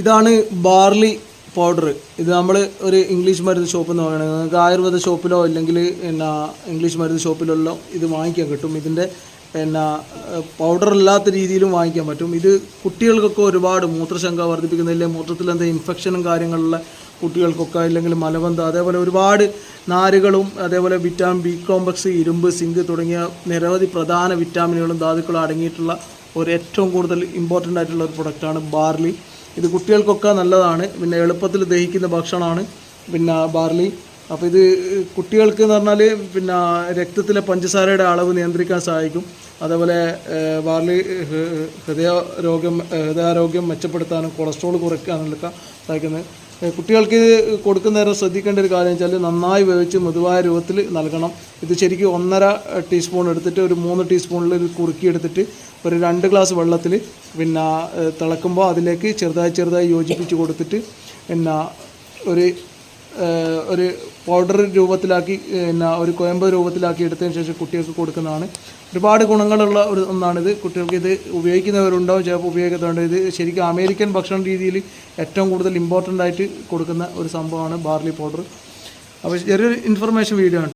ഇതാണ് barley powder. ഇത് നമ്മൾ ഒരു ഇംഗ്ലീഷ് മരുന്ന് ഷോപ്പിൽ നിന്ന് വാങ്ങണം നിങ്ങൾക്ക് ആയുർവേദ ഷോപ്പിലോ അല്ലെങ്കിൽ പിന്നെ ഇംഗ്ലീഷ് മരുന്ന് ഷോപ്പിലോ ഇത് വാങ്ങിക്കാൻ കിട്ടും. ഇതിന്റെ പിന്നെ പൗഡർ ഇല്ലാത്ത രീതിയിലും വാങ്ങിക്കാൻ പറ്റും. ഇത് കുട്ടികൾക്കൊക്കെ ഒരുപാട് മൂത്രശങ്ക വർദ്ധിപ്പിക്കുന്നില്ല മൂത്രത്തിൽ എന്താ ഇൻഫെക്ഷനും കാര്യങ്ങളുള്ള കുട്ടികൾക്കൊക്കെ അല്ലെങ്കിൽ മലബന്ധ അതേപോലെ ഒരുപാട് നാരുകളും അതേപോലെ വിറ്റാമിൻ ബി കോംപ്ലക്സ് ഇരുമ്പ് സിങ്ക് തുടങ്ങിയ നിരവധി പ്രധാന വിറ്റാമിനുകളും ധാതുക്കളും അടങ്ങിയിട്ടുള്ള ഒരു ഏറ്റവും കൂടുതൽ ഇമ്പോർട്ടന്റ് ആയിട്ടുള്ള ഒരു പ്രൊഡക്റ്റാണ് ബാർലി ഇത് കുട്ടികൾക്കൊക്കെ നല്ലതാണ്. പിന്നെ എളുപ്പത്തിൽ ദഹിക്കുന്ന ഭക്ഷണമാണ്. പിന്നെ ബാർലി. അപ്പോൾ ഇത് കുട്ടികൾക്ക് എന്ന് പറഞ്ഞാൽ പിന്നെ രക്തത്തിലെ പഞ്ചസാരയുടെ അളവ് നിയന്ത്രിക്കാൻ സഹായിക്കും. അതേപോലെ ബാർലി ഹൃദയ രോഗം ഹൃദയാരോഗ്യം മെച്ചപ്പെടുത്താനും കൊളസ്ട്രോൾ കുറയ്ക്കാനൊക്കെ സഹായിക്കുന്നത്. കുട്ടികൾക്ക് ഇത് കൊടുക്കുന്ന നേരം ശ്രദ്ധിക്കേണ്ട ഒരു കാര്യം വെച്ചാൽ നന്നായി വേവിച്ച് മൃദുവായ രൂപത്തിൽ നൽകണം. ഇത് ശരിക്കും ഒന്നര ടീസ്പൂൺ എടുത്തിട്ട് ഒരു മൂന്ന് ടീസ്പൂണിൽ ഒരു കുറുക്കി എടുത്തിട്ട് ഒരു രണ്ട് ഗ്ലാസ് വെള്ളത്തിൽ പിന്നെ തിളക്കുമ്പോൾ അതിലേക്ക് ചെറുതായി ചെറുതായി യോജിപ്പിച്ച് കൊടുത്തിട്ട് പിന്നെ ഒരു ഒരു പൗഡർ രൂപത്തിലാക്കി പിന്നെ ഒരു കോയമ്പ് രൂപത്തിലാക്കി എടുത്തതിന് ശേഷം കുട്ടികൾക്ക് കൊടുക്കുന്നതാണ്. ഒരുപാട് ഗുണങ്ങളുള്ള ഒരു ഒന്നാണിത്. കുട്ടികൾക്ക് ഇത് ഉപയോഗിക്കുന്നവരുണ്ടാവും ചിലപ്പോൾ ഉപയോഗിക്കുന്നുണ്ട് ഇത് ശരിക്കും അമേരിക്കൻ ഭക്ഷണ രീതിയിൽ ഏറ്റവും കൂടുതൽ ഇമ്പോർട്ടന്റ് ആയിട്ട് കൊടുക്കുന്ന ഒരു സംഭവമാണ് ബാർലി പൗഡർ അപ്പോൾ ചെറിയൊരു ഇൻഫർമേഷൻ വീഡിയോ ആണ്.